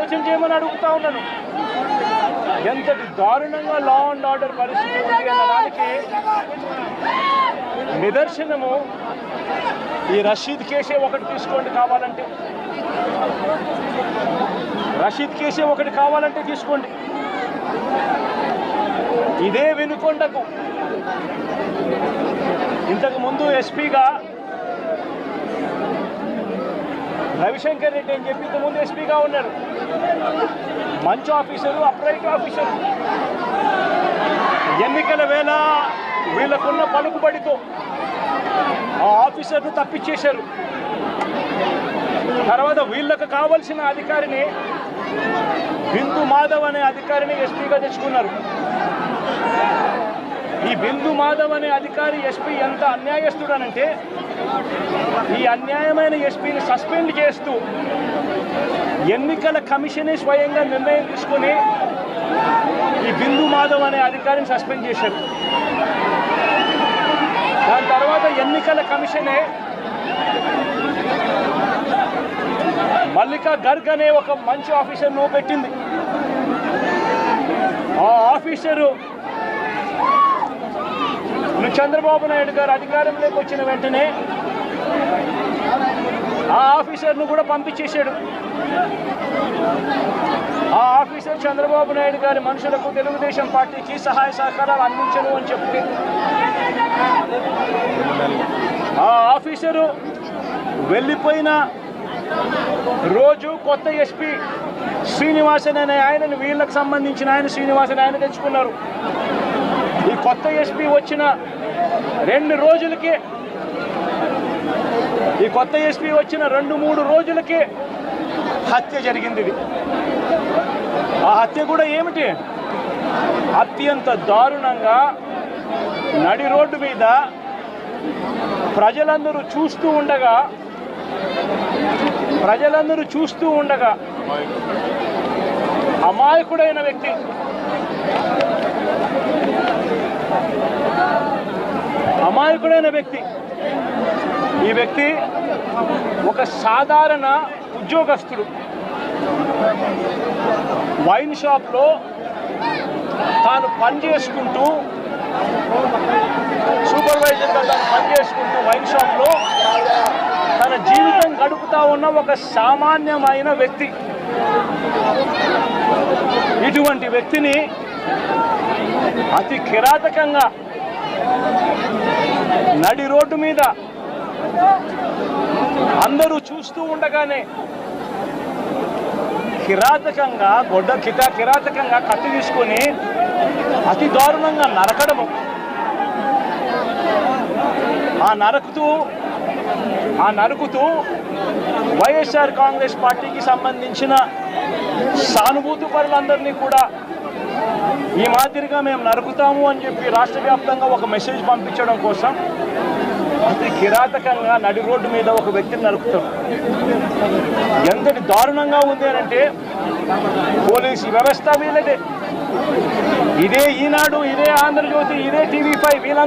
ఆలోచన చేయమని అడుగుతా ఉన్నాను. ఎంతటి దారుణంగా లా అండ్ ఆర్డర్ పరిస్థితి ఉంది అన్నదానికి నిదర్శనము ఈ రషీద్ కేసే ఒకటి తీసుకోండి కావాలంటే. రషీద్ కేసే ఒకటి కావాలంటే తీసుకోండి. ఇదే వినుకొండకు. ఇంతకు ముందు ఎస్పీగా రవిశంకర్ రెడ్డి అని చెప్పి ఇంతకుముందు ఎస్పీగా ఉన్నారు. మంచి ఆఫీసరు అప్రైట్ ఆఫీసరు. ఎన్నికల వేళ వీళ్ళకున్న పలుకుబడితో ఆ ఆఫీసర్ను తప్పించేశారు. తర్వాత వీళ్ళకు కావలసిన అధికారిని బిందు మాధవ్ అనే అధికారిని ఎస్పీగా తెచ్చుకున్నారు. ఈ బిందు మాధవ్ అనే అధికారి ఎస్పీ ఎంత అన్యాయస్తుడనంటే ఈ అన్యాయమైన ఎస్పీని సస్పెండ్ చేస్తూ ఎన్నికల కమిషనే స్వయంగా నిర్ణయం తీసుకొని ఈ బిందు మాధవ్ అనే అధికారిని సస్పెండ్ చేశారు. దాని తర్వాత ఎన్నికల కమిషనే మల్లికా గర్గ్ అనే ఒక మంచి ఆఫీసర్ను పెట్టింది. ఆ ఆఫీసరు చంద్రబాబు నాయుడు గారు అధికారంలోకి వచ్చిన వెంటనే ఆ ఆఫీసర్ను కూడా పంపించేశాడు. ఆ ఆఫీసర్ చంద్రబాబు నాయుడు గారి మనుషులకు తెలుగుదేశం పార్టీకి సహాయ సహకారాలు అందించను అని చెప్పి. ఆ ఆఫీసరు వెళ్ళిపోయిన రోజు కొత్త ఎస్పీ శ్రీనివాసన్ అనే ఆయనను వీళ్ళకు సంబంధించిన ఆయన శ్రీనివాసన్ ఆయన తెచ్చుకున్నారు. ఈ కొత్త ఎస్పీ వచ్చిన రెండు రోజులకి ఈ కొత్త ఎస్పీ వచ్చిన రెండు మూడు రోజులకే హత్య జరిగింది ఇది. ఆ హత్య కూడా ఏమిటి? అత్యంత దారుణంగా నడి రోడ్డు మీద ప్రజలందరూ చూస్తూ ఉండగా ప్రజలందరూ చూస్తూ ఉండగా అమాయకుడైన వ్యక్తి అమాయకుడైన వ్యక్తి. ఈ వ్యక్తి ఒక సాధారణ ఉద్యోగస్తుడు. వైన్ షాప్లో తాను పని చేసుకుంటూ సూపర్వైజర్గా తాను పని చేసుకుంటూ వైన్ షాప్లో తన జీవితం గడుపుతా ఉన్న ఒక సామాన్యమైన వ్యక్తి. ఇటువంటి వ్యక్తిని అతి కిరాతకంగా నడి రోడ్డు మీద అందరూ చూస్తూ ఉండగానే కిరాతకంగా గొడ్డ కిట కిరాతకంగా కత్తి తీసుకొని అతి దారుణంగా నరకడము. ఆ నరకుతూ ఆ నరుకుతూ వైఎస్ఆర్ కాంగ్రెస్ పార్టీకి సంబంధించిన సానుభూతి పరులందరినీ కూడా ఈ మాదిరిగా మేము నరుకుతాము అని చెప్పి రాష్ట్ర వ్యాప్తంగా ఒక మెసేజ్ పంపించడం కోసం అతి కిరాతకంగా నడి రోడ్డు మీద ఒక వ్యక్తిని నరుకుతాం. ఎంతటి దారుణంగా ఉంది అని అంటే పోలీసు వ్యవస్థ వీళ్ళదే. ఇదే ఈనాడు ఇదే ఆంధ్రజ్యోతి ఇదే టీవీ ఫైవ్ వీళ్ళందరూ